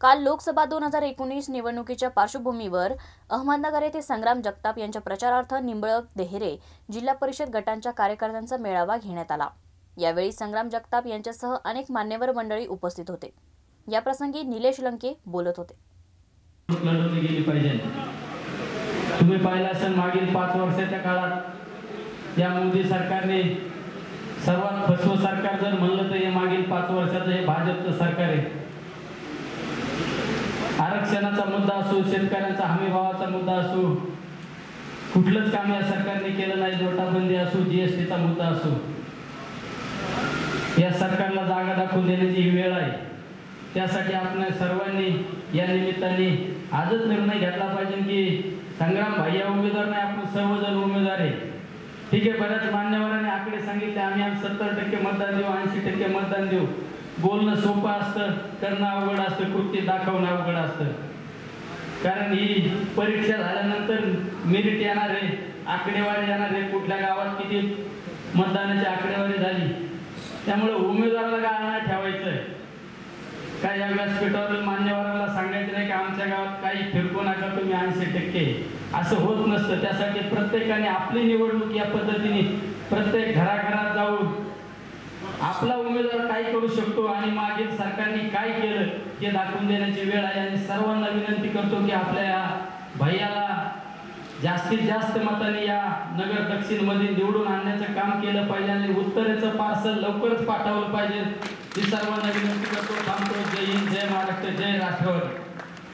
काल लोकसभा दोन हजार एकोणीस निवडणुकीच्या पार्श्वभूमीवर अहमदनगर येथे संग्राम जगताप यांच्या प्रचारार्थ निंबळक देहरे जिल्हा परिषद गटांच्या कार्यकर्त्यांचा मेळावा घेण्यात आला. यावेळी संग्राम जगताप यांच्यासह अनेक मान्यवर मंडळी उपस्थित होते. याप्रसंगी निलेश लंके बोलत होते. तुम्ही पाहिलं असेल मागील पाच वर्षाच्या काळात या मोदी सरकारने सर्वात फसव सरकार जर म्हणलं तर हे मागील पाच वर्षाचं हे भाजपचं सरकार आहे. आरक्षणाचा मुद्दा असो शेतकऱ्यांचा हमी भावाचा मुद्दा असो कुठलंच काम या सरकारने केलं नाही नोटाबंदी असो जीएसटीचा मुद्दा असो. या सरकारला जागा दाखवून देण्याची ही वेळ आहे त्यासाठी आपण सर्वांनी या निमित्ताने आजच निर्णय घेतला पाहिजे की संग्राम भाई या उमेदवार नाही आपण सर्वजण उमेदवार आहे. ठीक आहे बऱ्याच मान्यवरांनी आकडे सांगितले आम्ही आज सत्तर टक्के मतदान देऊ ऐंशी टक्के मतदान देऊ. बोलणं सोपं असतं करणं अवघड असतं कृती दाखवणं अवघड असतं. कारण ही परीक्षा झाल्यानंतर मेरिट येणार आहे आकडेवारी येणार आहे कुठल्या गावात किती मतदानाची आकडेवारी झाली त्यामुळे उमेदवाराला गाळ नाही ठेवायचं काय या व्यासपीठावर मान्यवराला सांगायचं नाही की आमच्या गावात काही फिरकू नका तुम्ही ऐंशी टक्के. असं होत नसतं. त्यासाठी प्रत्येकाने आपली निवडणूक या पद्धतीने प्रत्येक घराघरात जाऊन आपला उमेदवार काय करू शकतो? सरकारने काय केलं हे दाखवून देण्याची वेळ आहे आणि सर्वांना विनंती करतो की आपल्या या भैयाला जास्तीत जास्त मताने या नगर दक्षिणमध्ये निवडून आणण्याचं काम केलं पाहिजे आणि उत्तरेचं पार्सल लवकरच पाठवलं पाहिजे. ही सर्वांना विनंती करतो. थांबतो. जय हिंद जय महाराष्ट्र जय राष्ट्रवादी